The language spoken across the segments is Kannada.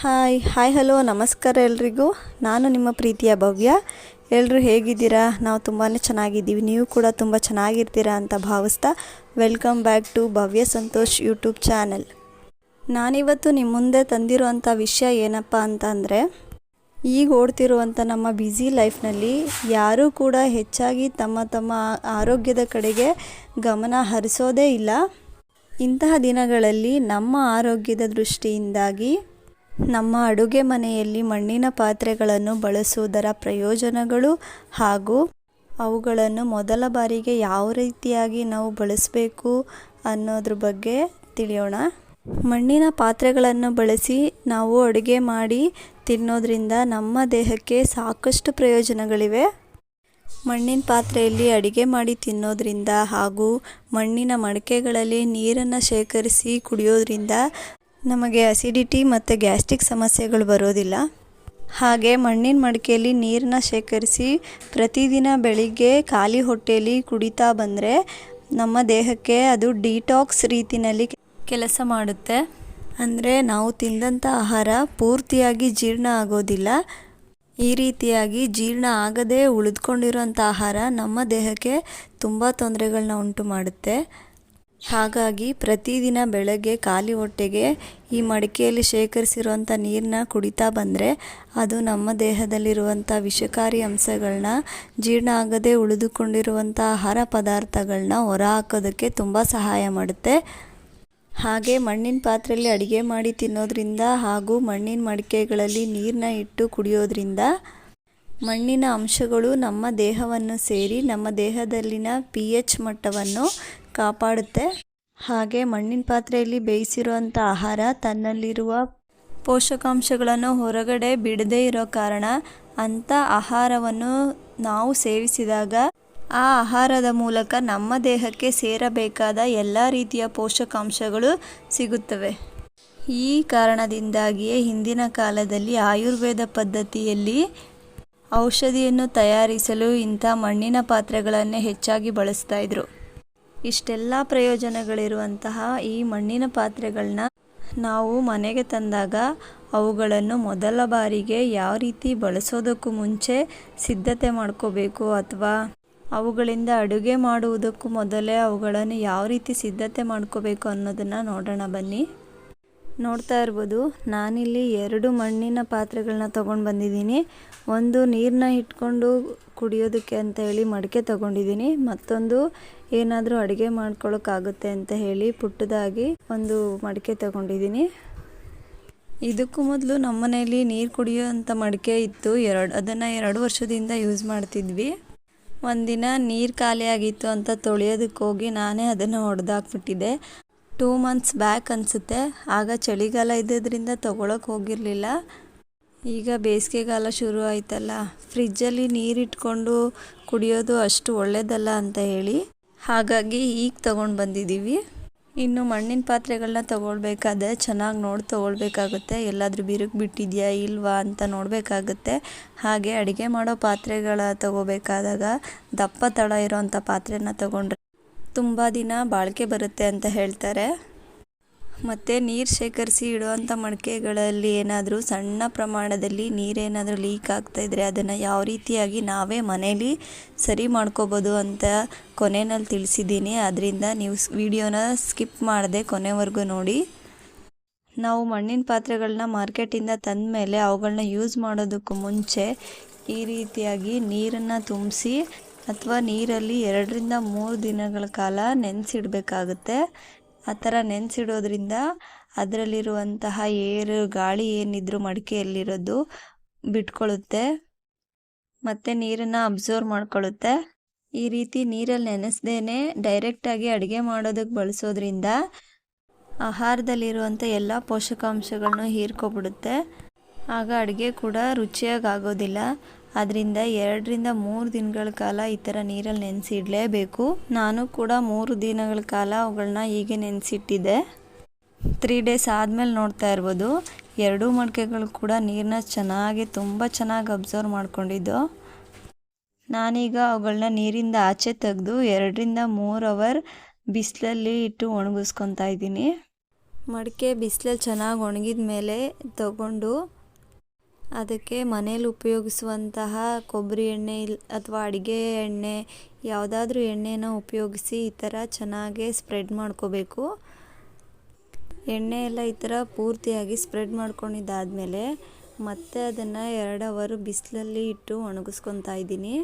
ಹಾಯ್ ಹಾಯ್, ಹಲೋ, ನಮಸ್ಕಾರ ಎಲ್ರಿಗೂ. ನಾನು ನಿಮ್ಮ ಪ್ರೀತಿಯ ಭವ್ಯ. ಎಲ್ಲರೂ ಹೇಗಿದ್ದೀರಾ? ನಾವು ತುಂಬಾ ಚೆನ್ನಾಗಿದ್ದೀವಿ. ನೀವು ಕೂಡ ತುಂಬ ಚೆನ್ನಾಗಿರ್ತೀರಾ ಅಂತ ಭಾವಿಸ್ತಾ welcome back to Bhavya Santosh YouTube channel. ನಾನಿವತ್ತು ನಿಮ್ಮ ಮುಂದೆ ತಂದಿರುವಂಥ ವಿಷಯ ಏನಪ್ಪ ಅಂತ ಅಂದರೆ ಈಗ ಓಡ್ತಿರುವಂಥ ನಮ್ಮ ಬ್ಯುಸಿ ಲೈಫ್ನಲ್ಲಿ ಯಾರೂ ಕೂಡ ಹೆಚ್ಚಾಗಿ ತಮ್ಮ ತಮ್ಮ ಆರೋಗ್ಯದ ಕಡೆಗೆ ಗಮನ ಹರಿಸೋದೇ ಇಲ್ಲ. ಇಂತಹ ದಿನಗಳಲ್ಲಿ ನಮ್ಮ ಆರೋಗ್ಯದ ದೃಷ್ಟಿಯಿಂದಾಗಿ ನಮ್ಮ ಅಡುಗೆ ಮನೆಯಲ್ಲಿ ಮಣ್ಣಿನ ಪಾತ್ರೆಗಳನ್ನು ಬಳಸುವುದರ ಪ್ರಯೋಜನಗಳು ಹಾಗೂ ಅವುಗಳನ್ನು ಮೊದಲ ಬಾರಿಗೆ ಯಾವ ರೀತಿಯಾಗಿ ನಾವು ಬಳಸಬೇಕು ಅನ್ನೋದ್ರ ಬಗ್ಗೆ ತಿಳಿಯೋಣ. ಮಣ್ಣಿನ ಪಾತ್ರೆಗಳನ್ನು ಬಳಸಿ ನಾವು ಅಡುಗೆ ಮಾಡಿ ತಿನ್ನೋದ್ರಿಂದ ನಮ್ಮ ದೇಹಕ್ಕೆ ಸಾಕಷ್ಟು ಪ್ರಯೋಜನಗಳಿವೆ. ಮಣ್ಣಿನ ಪಾತ್ರೆಯಲ್ಲಿ ಅಡುಗೆ ಮಾಡಿ ತಿನ್ನೋದ್ರಿಂದ ಹಾಗೂ ಮಣ್ಣಿನ ಮಡಕೆಗಳಲ್ಲಿ ನೀರನ್ನು ಶೇಖರಿಸಿ ಕುಡಿಯೋದ್ರಿಂದ ನಮಗೆ ಅಸಿಡಿಟಿ ಮತ್ತು ಗ್ಯಾಸ್ಟ್ರಿಕ್ ಸಮಸ್ಯೆಗಳು ಬರೋದಿಲ್ಲ. ಹಾಗೆ ಮಣ್ಣಿನ ಮಡಿಕೆಯಲ್ಲಿ ನೀರನ್ನ ಶೇಖರಿಸಿ ಪ್ರತಿದಿನ ಬೆಳಿಗ್ಗೆ ಖಾಲಿ ಹೊಟ್ಟೆಯಲ್ಲಿ ಕುಡಿತಾ ಬಂದರೆ ನಮ್ಮ ದೇಹಕ್ಕೆ ಅದು ಡಿಟಾಕ್ಸ್ ರೀತಿಯಲ್ಲಿ ಕೆಲಸ ಮಾಡುತ್ತೆ. ಅಂದರೆ ನಾವು ತಿಂದಂಥ ಆಹಾರ ಪೂರ್ತಿಯಾಗಿ ಜೀರ್ಣ ಆಗೋದಿಲ್ಲ. ಈ ರೀತಿಯಾಗಿ ಜೀರ್ಣ ಆಗದೇ ಉಳಿದುಕೊಂಡಿರೋಂಥ ಆಹಾರ ನಮ್ಮ ದೇಹಕ್ಕೆ ತುಂಬ ತೊಂದರೆಗಳನ್ನ ಉಂಟು ಮಾಡುತ್ತೆ. ಹಾಗಾಗಿ ಪ್ರತಿದಿನ ಬೆಳಗ್ಗೆ ಖಾಲಿ ಹೊಟ್ಟೆಗೆ ಈ ಮಡಿಕೆಯಲ್ಲಿ ಶೇಖರಿಸಿರುವಂಥ ನೀರನ್ನ ಕುಡಿತಾ ಬಂದರೆ ಅದು ನಮ್ಮ ದೇಹದಲ್ಲಿರುವಂಥ ವಿಷಕಾರಿ ಅಂಶಗಳನ್ನ ಜೀರ್ಣ ಆಗದೆ ಉಳಿದುಕೊಂಡಿರುವಂಥ ಆಹಾರ ಪದಾರ್ಥಗಳನ್ನ ಹೊರಹಾಕೋದಕ್ಕೆ ತುಂಬ ಸಹಾಯ ಮಾಡುತ್ತೆ. ಹಾಗೆ ಮಣ್ಣಿನ ಪಾತ್ರೆಯಲ್ಲಿ ಅಡುಗೆ ಮಾಡಿ ತಿನ್ನೋದ್ರಿಂದ ಹಾಗೂ ಮಣ್ಣಿನ ಮಡಿಕೆಗಳಲ್ಲಿ ನೀರನ್ನ ಇಟ್ಟು ಕುಡಿಯೋದ್ರಿಂದ ಮಣ್ಣಿನ ಅಂಶಗಳು ನಮ್ಮ ದೇಹವನ್ನು ಸೇರಿ ನಮ್ಮ ದೇಹದಲ್ಲಿನ ಪಿ ಎಚ್ ಮಟ್ಟವನ್ನು ಕಾಪಾಡುತ್ತೆ. ಹಾಗೆ ಮಣ್ಣಿನ ಪಾತ್ರೆಯಲ್ಲಿ ಬೇಯಿಸಿರುವಂಥ ಆಹಾರ ತನ್ನಲ್ಲಿರುವ ಪೋಷಕಾಂಶಗಳನ್ನು ಹೊರಗಡೆ ಬಿಡದೇ ಇರೋ ಕಾರಣ ಅಂಥ ಆಹಾರವನ್ನು ನಾವು ಸೇವಿಸಿದಾಗ ಆ ಆಹಾರದ ಮೂಲಕ ನಮ್ಮ ದೇಹಕ್ಕೆ ಸೇರಬೇಕಾದ ಎಲ್ಲ ರೀತಿಯ ಪೋಷಕಾಂಶಗಳು ಸಿಗುತ್ತವೆ. ಈ ಕಾರಣದಿಂದಾಗಿಯೇ ಹಿಂದಿನ ಕಾಲದಲ್ಲಿ ಆಯುರ್ವೇದ ಪದ್ಧತಿಯಲ್ಲಿ ಔಷಧಿಯನ್ನು ತಯಾರಿಸಲು ಇಂಥ ಮಣ್ಣಿನ ಪಾತ್ರೆಗಳನ್ನೇ ಹೆಚ್ಚಾಗಿ ಬಳಸ್ತಾ ಇದ್ರು. ಇಷ್ಟೆಲ್ಲ ಪ್ರಯೋಜನಗಳಿರುವಂತಹ ಈ ಮಣ್ಣಿನ ಪಾತ್ರೆಗಳನ್ನ ನಾವು ಮನೆಗೆ ತಂದಾಗ ಅವುಗಳನ್ನು ಮೊದಲ ಬಾರಿಗೆ ಯಾವ ರೀತಿ ಬಳಸೋದಕ್ಕೂ ಮುಂಚೆ ಸಿದ್ಧತೆ ಮಾಡ್ಕೋಬೇಕು ಅಥವಾ ಅವುಗಳಿಂದ ಅಡುಗೆ ಮಾಡುವುದಕ್ಕೂ ಮೊದಲೇ ಅವುಗಳನ್ನು ಯಾವ ರೀತಿ ಸಿದ್ಧತೆ ಮಾಡ್ಕೋಬೇಕು ಅನ್ನೋದನ್ನು ನೋಡೋಣ ಬನ್ನಿ. ನೋಡ್ತಾ ಇರ್ಬೋದು. ನಾನಿಲ್ಲಿ ಎರಡು ಮಣ್ಣಿನ ಪಾತ್ರೆಗಳನ್ನ ತೊಗೊಂಡು ಬಂದಿದ್ದೀನಿ. ಒಂದು ನೀರನ್ನ ಇಟ್ಕೊಂಡು ಕುಡಿಯೋದಕ್ಕೆ ಅಂತ ಹೇಳಿ ಮಡಿಕೆ ತೊಗೊಂಡಿದ್ದೀನಿ. ಮತ್ತೊಂದು ಏನಾದರೂ ಅಡುಗೆ ಮಾಡ್ಕೊಳ್ಳೋಕ್ಕಾಗುತ್ತೆ ಅಂತ ಹೇಳಿ ಪುಟ್ಟದಾಗಿ ಒಂದು ಮಡಿಕೆ ತೊಗೊಂಡಿದ್ದೀನಿ. ಇದಕ್ಕೂ ಮೊದಲು ನಮ್ಮ ಮನೆಯಲ್ಲಿ ನೀರು ಕುಡಿಯೋಂಥ ಮಡಿಕೆ ಇತ್ತು. ಎರಡು, ಅದನ್ನು ಎರಡು ವರ್ಷದಿಂದ ಯೂಸ್ ಮಾಡ್ತಿದ್ವಿ. ಒಂದಿನ ನೀರು ಖಾಲಿ ಆಗಿತ್ತು ಅಂತ ತೊಳೆಯೋದಕ್ಕೆ ಹೋಗಿ ನಾನೇ ಅದನ್ನು ಹೊಡೆದಾಕ್ಬಿಟ್ಟಿದ್ದೆ ಟೂ ಮಂತ್ಸ್ ಬ್ಯಾಕ್ ಅನಿಸುತ್ತೆ. ಆಗ ಚಳಿಗಾಲ ಇದ್ದಿದ್ದರಿಂದ ತೊಗೊಳಕ್ಕೆ ಹೋಗಿರಲಿಲ್ಲ. ಈಗ ಬೇಸಿಗೆಗಾಲ ಶುರು ಆಯ್ತಲ್ಲ. ಫ್ರಿಜ್ಜಲ್ಲಿ ನೀರಿಟ್ಕೊಂಡು ಕುಡಿಯೋದು ಅಷ್ಟು ಒಳ್ಳೆಯದಲ್ಲ ಅಂತ ಹೇಳಿ. ಹಾಗಾಗಿ ಈಗ ತೊಗೊಂಡು ಬಂದಿದ್ದೀವಿ ಇನ್ನು ಮಣ್ಣಿನ ಪಾತ್ರೆಗಳನ್ನ ತೊಗೊಳ್ಬೇಕಾದ್ರೆ ಚೆನ್ನಾಗಿ ನೋಡಿ ತೊಗೊಳ್ಬೇಕಾಗುತ್ತೆ. ಎಲ್ಲಾದರೂ ಬಿರುಕು ಬಿಟ್ಟಿದೆಯಾ ಇಲ್ವಾ ಅಂತ ನೋಡಬೇಕಾಗುತ್ತೆ. ಹಾಗೆ ಅಡುಗೆ ಮಾಡೋ ಪಾತ್ರೆಗಳ ತೊಗೋಬೇಕಾದಾಗ ದಪ್ಪ ತಳ ಇರೋವಂಥ ಪಾತ್ರೆನ ತೊಗೊಂಡ್ರೆ ತುಂಬ ದಿನ ಬಾಳಿಕೆ ಬರುತ್ತೆ ಅಂತ ಹೇಳ್ತಾರೆ. ಮತ್ತು ನೀರು ಶೇಖರಿಸಿ ಇಡುವಂಥ ಮಡಿಕೆಗಳಲ್ಲಿ ಏನಾದರೂ ಸಣ್ಣ ಪ್ರಮಾಣದಲ್ಲಿ ನೀರೇನಾದರೂ ಲೀಕ್ ಆಗ್ತಾಯಿದ್ರೆ ಅದನ್ನು ಯಾವ ರೀತಿಯಾಗಿ ನಾವೇ ಮನೇಲಿ ಸರಿ ಮಾಡ್ಕೋಬೋದು ಅಂತ ಕೊನೆಯಲ್ಲಿ ತಿಳಿಸಿದ್ದೀನಿ. ಅದರಿಂದ ನೀವು ವಿಡಿಯೋನ ಸ್ಕಿಪ್ ಮಾಡದೆ ಕೊನೆವರೆಗೂ ನೋಡಿ. ನಾವು ಮಣ್ಣಿನ ಪಾತ್ರೆಗಳನ್ನ ಮಾರ್ಕೆಟಿಂದ ತಂದ ಮೇಲೆ ಅವುಗಳನ್ನ ಯೂಸ್ ಮಾಡೋದಕ್ಕೂ ಮುಂಚೆ ಈ ರೀತಿಯಾಗಿ ನೀರನ್ನು ತುಂಬಿಸಿ ಅಥವಾ ನೀರಲ್ಲಿ ಎರಡರಿಂದ ಮೂರು ದಿನಗಳ ಕಾಲ ನೆನೆಸಿಡಬೇಕಾಗುತ್ತೆ. ಆ ಥರ ನೆನೆಸಿಡೋದ್ರಿಂದ ಅದರಲ್ಲಿರುವಂತಹ ಏರು, ಗಾಳಿ ಏನಿದ್ರು ಮಡಿಕೆಯಲ್ಲಿರೋದು ಬಿಟ್ಕೊಳ್ಳುತ್ತೆ. ಮತ್ತು ನೀರನ್ನು ಅಬ್ಸರ್ವ್ ಮಾಡ್ಕೊಳ್ಳುತ್ತೆ. ಈ ರೀತಿ ನೀರಲ್ಲಿ ನೆನೆಸ್ದೇ ಡೈರೆಕ್ಟಾಗಿ ಅಡುಗೆ ಮಾಡೋದಕ್ಕೆ ಬಳಸೋದ್ರಿಂದ ಆಹಾರದಲ್ಲಿರುವಂಥ ಎಲ್ಲ ಪೋಷಕಾಂಶಗಳನ್ನೂ ಹೀರ್ಕೊಬಿಡುತ್ತೆ. ಆಗ ಅಡುಗೆ ಕೂಡ ರುಚಿಯಾಗಿ ಆಗೋದಿಲ್ಲ. ಅದರಿಂದ ಎರಡರಿಂದ ಮೂರು ದಿನಗಳ ಕಾಲ ಈ ಥರ ನೀರಲ್ಲಿ ನೆನೆಸಿಡಲೇಬೇಕು. ನಾನು ಕೂಡ ಮೂರು ದಿನಗಳ ಕಾಲ ಅವುಗಳನ್ನ ಹೀಗೆ ನೆನೆಸಿಟ್ಟಿದ್ದೆ. ತ್ರೀ ಡೇಸ್ ಆದಮೇಲೆ ನೋಡ್ತಾ ಇರ್ಬೋದು. ಎರಡೂ ಮಡಿಕೆಗಳು ಕೂಡ ನೀರನ್ನ ಚೆನ್ನಾಗಿ ತುಂಬ ಚೆನ್ನಾಗಿ ಅಬ್ಸರ್ವ್ ಮಾಡ್ಕೊಂಡಿದ್ದು. ನಾನೀಗ ಅವುಗಳನ್ನ ನೀರಿಂದ ಆಚೆ ತೆಗೆದು ಎರಡರಿಂದ ಮೂರು ಅವರ್ ಬಿಸಿಲಲ್ಲಿ ಇಟ್ಟು ಒಣಗಿಸ್ಕೊತಾ ಇದ್ದೀನಿ. ಮಡಿಕೆ ಬಿಸಿಲಲ್ಲಿ ಚೆನ್ನಾಗಿ ಒಣಗಿದ ಮೇಲೆ ತಗೊಂಡು ಅದಕ್ಕೆ ಮನೇಲಿ ಉಪಯೋಗಿಸುವಂತಹ ಕೊಬ್ಬರಿ ಎಣ್ಣೆ ಇಲ್ ಅಥವಾ ಅಡುಗೆ ಎಣ್ಣೆ, ಯಾವುದಾದ್ರೂ ಎಣ್ಣೆನ ಉಪಯೋಗಿಸಿ ಈ ಥರ ಚೆನ್ನಾಗಿ ಸ್ಪ್ರೆಡ್ ಮಾಡ್ಕೋಬೇಕು. ಎಣ್ಣೆ ಎಲ್ಲ ಈ ಥರ ಪೂರ್ತಿಯಾಗಿ ಸ್ಪ್ರೆಡ್ ಮಾಡ್ಕೊಂಡಿದ್ದಾದಮೇಲೆ ಮತ್ತೆ ಅದನ್ನು ಎರಡು ಅವರು ಬಿಸಿಲಲ್ಲಿ ಇಟ್ಟು ಒಣಗಿಸ್ಕೊತಾ ಇದ್ದೀನಿ.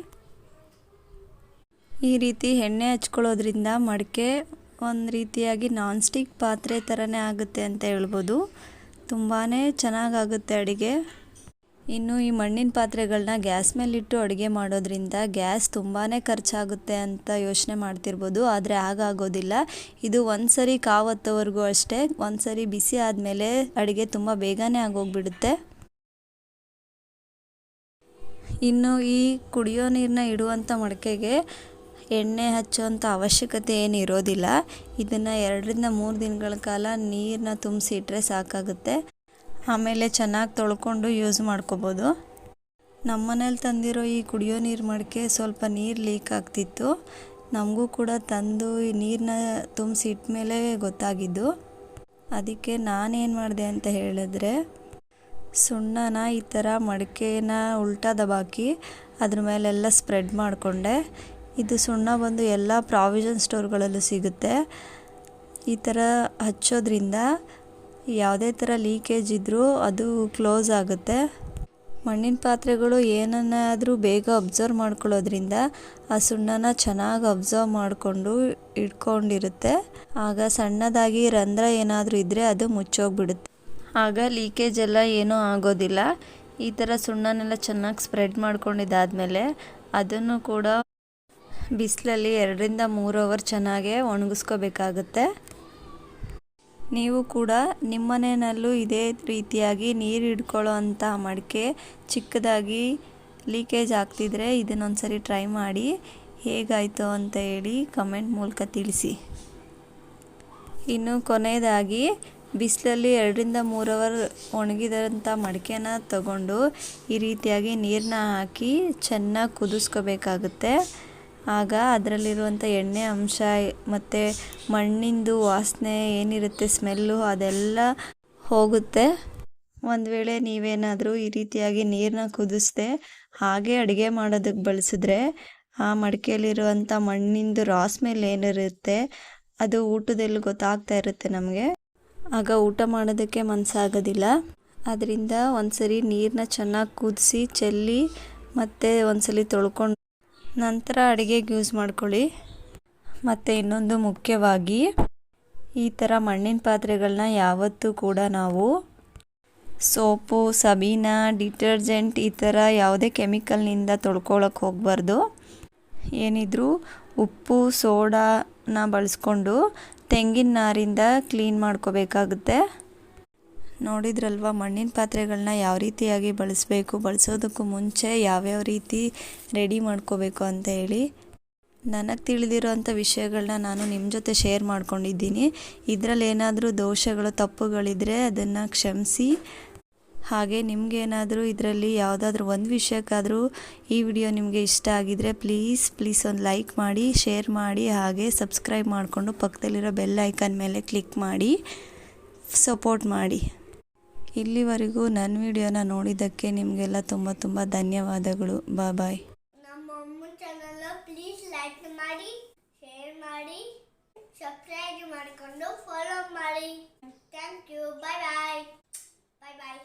ಈ ರೀತಿ ಎಣ್ಣೆ ಹಚ್ಕೊಳ್ಳೋದ್ರಿಂದ ಮಡಿಕೆ ಒಂದು ರೀತಿಯಾಗಿ ನಾನ್ ಸ್ಟಿಕ್ ಪಾತ್ರೆ ಥರನೇ ಆಗುತ್ತೆ ಅಂತ ಹೇಳ್ಬೋದು. ತುಂಬಾ ಚೆನ್ನಾಗಾಗುತ್ತೆ ಅಡುಗೆ. ಇನ್ನು ಈ ಮಣ್ಣಿನ ಪಾತ್ರೆಗಳನ್ನ ಗ್ಯಾಸ್ ಮೇಲಿಟ್ಟು ಅಡುಗೆ ಮಾಡೋದ್ರಿಂದ ಗ್ಯಾಸ್ ತುಂಬಾ ಖರ್ಚಾಗುತ್ತೆ ಅಂತ ಯೋಚನೆ ಮಾಡ್ತಿರ್ಬೋದು, ಆದರೆ ಆಗೋದಿಲ್ಲ ಇದು ಒಂದು ಸರಿ ಕಾವತ್ತವರೆಗೂ ಅಷ್ಟೇ ಒಂದು ಸರಿ ಬಿಸಿ ಆದಮೇಲೆ ಅಡುಗೆ ತುಂಬ ಬೇಗನೆ ಆಗೋಗ್ಬಿಡುತ್ತೆ. ಇನ್ನು ಈ ಕುಡಿಯೋ ನೀರನ್ನ ಇಡುವಂಥ ಮಡಕೆಗೆ ಎಣ್ಣೆ ಹಚ್ಚುವಂಥ ಅವಶ್ಯಕತೆ ಏನು ಇರೋದಿಲ್ಲ. ಇದನ್ನು ಎರಡರಿಂದ ಮೂರು ದಿನಗಳ ಕಾಲ ನೀರನ್ನ ತುಂಬಿಸಿ ಇಟ್ಟರೆ ಸಾಕಾಗುತ್ತೆ. ಆಮೇಲೆ ಚೆನ್ನಾಗಿ ತೊಳ್ಕೊಂಡು ಯೂಸ್ ಮಾಡ್ಕೋಬೋದು. ನಮ್ಮ ಮನೇಲಿ ತಂದಿರೋ ಈ ಕುಡಿಯೋ ನೀರು ಮಡಿಕೆ ಸ್ವಲ್ಪ ನೀರು ಲೀಕ್ ಆಗ್ತಿತ್ತು. ನಮಗೂ ಕೂಡ ತಂದು ಈ ನೀರನ್ನ ತುಂಬಿಸಿ ಇಟ್ಮೇಲೆ ಗೊತ್ತಾಗಿದ್ದು. ಅದಕ್ಕೆ ನಾನೇನು ಮಾಡಿದೆ ಅಂತ ಹೇಳಿದ್ರೆ, ಸುಣ್ಣನ ಈ ಥರ ಮಡಿಕೆನ ಉಲ್ಟಾ ದಬಾಕಿ ಅದ್ರ ಮೇಲೆಲ್ಲ ಸ್ಪ್ರೆಡ್ ಮಾಡಿಕೊಂಡೆ. ಇದು ಸುಣ್ಣ ಬಂದು ಎಲ್ಲ ಪ್ರಾವಿಷನ್ ಸ್ಟೋರ್ಗಳಲ್ಲೂ ಸಿಗುತ್ತೆ. ಈ ಥರ ಹಚ್ಚೋದ್ರಿಂದ ಯಾವುದೇ ಥರ ಲೀಕೇಜ್ ಇದ್ದರೂ ಅದು ಕ್ಲೋಸ್ ಆಗುತ್ತೆ. ಮಣ್ಣಿನ ಪಾತ್ರೆಗಳು ಏನನ್ನಾದರೂ ಬೇಗ ಅಬ್ಸರ್ವ್ ಮಾಡ್ಕೊಳ್ಳೋದ್ರಿಂದ ಆ ಸುಣ್ಣನ ಚೆನ್ನಾಗಿ ಅಬ್ಸರ್ವ್ ಮಾಡಿಕೊಂಡು ಇಟ್ಕೊಂಡಿರುತ್ತೆ. ಆಗ ಸಣ್ಣದಾಗಿ ರಂಧ್ರ ಏನಾದರೂ ಇದ್ದರೆ ಅದು ಮುಚ್ಚೋಗ್ಬಿಡುತ್ತೆ. ಆಗ ಲೀಕೇಜ್ ಎಲ್ಲ ಏನೂ ಆಗೋದಿಲ್ಲ. ಈ ಥರ ಸುಣ್ಣನೆಲ್ಲ ಚೆನ್ನಾಗಿ ಸ್ಪ್ರೆಡ್ ಮಾಡ್ಕೊಂಡಿದ್ದಾದಮೇಲೆ ಅದನ್ನು ಕೂಡ ಬಿಸಿಲಲ್ಲಿ ಎರಡರಿಂದ ಮೂರು ಅವರ್ ಚೆನ್ನಾಗೆ ಒಣಗಿಸ್ಕೋಬೇಕಾಗುತ್ತೆ. ನೀವು ಕೂಡ ನಿಮ್ಮನೆಯಲ್ಲೂ ಇದೇ ರೀತಿಯಾಗಿ ನೀರು ಹಿಡ್ಕೊಳ್ಳೋ ಅಂಥ ಮಡಿಕೆ ಚಿಕ್ಕದಾಗಿ ಲೀಕೇಜ್ ಆಗ್ತಿದ್ರೆ ಇದನ್ನೊಂದ್ಸರಿ ಟ್ರೈ ಮಾಡಿ ಹೇಗಾಯಿತು ಅಂತ ಹೇಳಿ ಕಮೆಂಟ್ ಮೂಲಕ ತಿಳಿಸಿ. ಇನ್ನು ಕೊನೆಯದಾಗಿ ಬಿಸಿಲಲ್ಲಿ ಎರಡರಿಂದ ಮೂರು ಅವರ್ ಒಣಗಿದಂಥ ಮಡಿಕೆನ ತಗೊಂಡು ಈ ರೀತಿಯಾಗಿ ನೀರನ್ನ ಹಾಕಿ ಚೆನ್ನಾಗಿ ಕುದಿಸ್ಕೋಬೇಕಾಗುತ್ತೆ. ಆಗ ಅದರಲ್ಲಿರುವಂಥ ಎಣ್ಣೆ ಅಂಶ, ಮತ್ತು ಮಣ್ಣಿಂದು ವಾಸನೆ ಏನಿರುತ್ತೆ, ಸ್ಮೆಲ್ಲು ಅದೆಲ್ಲ ಹೋಗುತ್ತೆ. ಒಂದು ವೇಳೆ ನೀವೇನಾದರೂ ಈ ರೀತಿಯಾಗಿ ನೀರನ್ನ ಕುದಿಸ್ದೆ ಹಾಗೆ ಅಡುಗೆ ಮಾಡೋದಕ್ಕೆ ಬಳಸಿದ್ರೆ ಆ ಮಡಿಕೆಯಲ್ಲಿರುವಂಥ ಮಣ್ಣಿಂದು ರಾಸ್ ಮೇಲೆ ಏನಿರುತ್ತೆ, ಅದು ಊಟದಲ್ಲಿ ಗೊತ್ತಾಗ್ತಾ ಇರುತ್ತೆ ನಮಗೆ. ಆಗ ಊಟ ಮಾಡೋದಕ್ಕೆ ಮನಸ್ಸಾಗೋದಿಲ್ಲ ಅದರಿಂದ ಒಂದ್ಸರಿ ನೀರನ್ನ ಚೆನ್ನಾಗಿ ಕುದಿಸಿ, ಚೆಲ್ಲಿ ಮತ್ತು ಒಂದ್ಸಲಿ ತೊಳ್ಕೊಂಡು ನಂತರ ಅಡುಗೆಗೆ ಯೂಸ್ ಮಾಡ್ಕೊಳ್ಳಿ. ಮತ್ತು ಇನ್ನೊಂದು ಮುಖ್ಯವಾಗಿ ಈ ಥರ ಮಣ್ಣಿನ ಪಾತ್ರೆಗಳನ್ನ ಯಾವತ್ತೂ ಕೂಡ ನಾವು ಸೋಪು, ಸಬೀನ, ಡಿಟರ್ಜೆಂಟ್ ಈ ಥರ ಯಾವುದೇ ಕೆಮಿಕಲ್ನಿಂದ ತೊಳ್ಕೊಳಕ್ಕೆ ಹೋಗಬಾರ್ದು. ಏನಿದ್ರು ಉಪ್ಪು, ಸೋಡಾನ ಬಳಸ್ಕೊಂಡು ತೆಂಗಿನ ನಾರಿಂದ ಕ್ಲೀನ್ ಮಾಡ್ಕೋಬೇಕಾಗುತ್ತೆ. ನೋಡಿದ್ರಲ್ವ, ಮಣ್ಣಿನ ಪಾತ್ರೆಗಳನ್ನ ಯಾವ ರೀತಿಯಾಗಿ ಬಳಸಬೇಕು, ಬಳಸೋದಕ್ಕೂ ಮುಂಚೆ ಯಾವ್ಯಾವ ರೀತಿ ರೆಡಿ ಮಾಡ್ಕೋಬೇಕು ಅಂತ ಹೇಳಿ ನನಗೆ ತಿಳಿದಿರೋವಂಥ ವಿಷಯಗಳನ್ನ ನಾನು ನಿಮ್ಮ ಜೊತೆ ಶೇರ್ ಮಾಡ್ಕೊಂಡಿದ್ದೀನಿ. ಇದರಲ್ಲಿ ಏನಾದರೂ ದೋಷಗಳು ತಪ್ಪುಗಳಿದ್ದರೆ ಅದನ್ನು ಕ್ಷಮಿಸಿ. ಹಾಗೆ ನಿಮಗೇನಾದರೂ ಇದರಲ್ಲಿ ಯಾವುದಾದ್ರೂ ಒಂದು ವಿಷಯಕ್ಕಾದರೂ ಈ ವಿಡಿಯೋ ನಿಮಗೆ ಇಷ್ಟ ಆಗಿದರೆ ಪ್ಲೀಸ್ ಪ್ಲೀಸ್ ಒಂದು ಲೈಕ್ ಮಾಡಿ, ಶೇರ್ ಮಾಡಿ, ಹಾಗೆ ಸಬ್ಸ್ಕ್ರೈಬ್ ಮಾಡಿಕೊಂಡು ಪಕ್ಕದಲ್ಲಿರೋ ಬೆಲ್ ಐಕನ್ ಮೇಲೆ ಕ್ಲಿಕ್ ಮಾಡಿ, ಸಪೋರ್ಟ್ ಮಾಡಿ. ಇಲ್ಲಿವರೆಗೂ ನನ್ನ ವಿಡಿಯೋನ ನೋಡಿದ್ದಕ್ಕೆ ನಿಮಗೆಲ್ಲ ತುಂಬ ತುಂಬ ಧನ್ಯವಾದಗಳು. ಬಾ ಬಾಯ್. ನಮ್ಮ ಪ್ಲೀಸ್ ಲೈಕ್ ಮಾಡಿ ಶೇರ್ ಮಾಡಿ ಸಬ್ಸ್ಕ್ರೈಬ್ ಮಾಡಿಕೊಂಡು ಫಾಲೋ ಮಾಡಿ. Thank you bye bye bye bye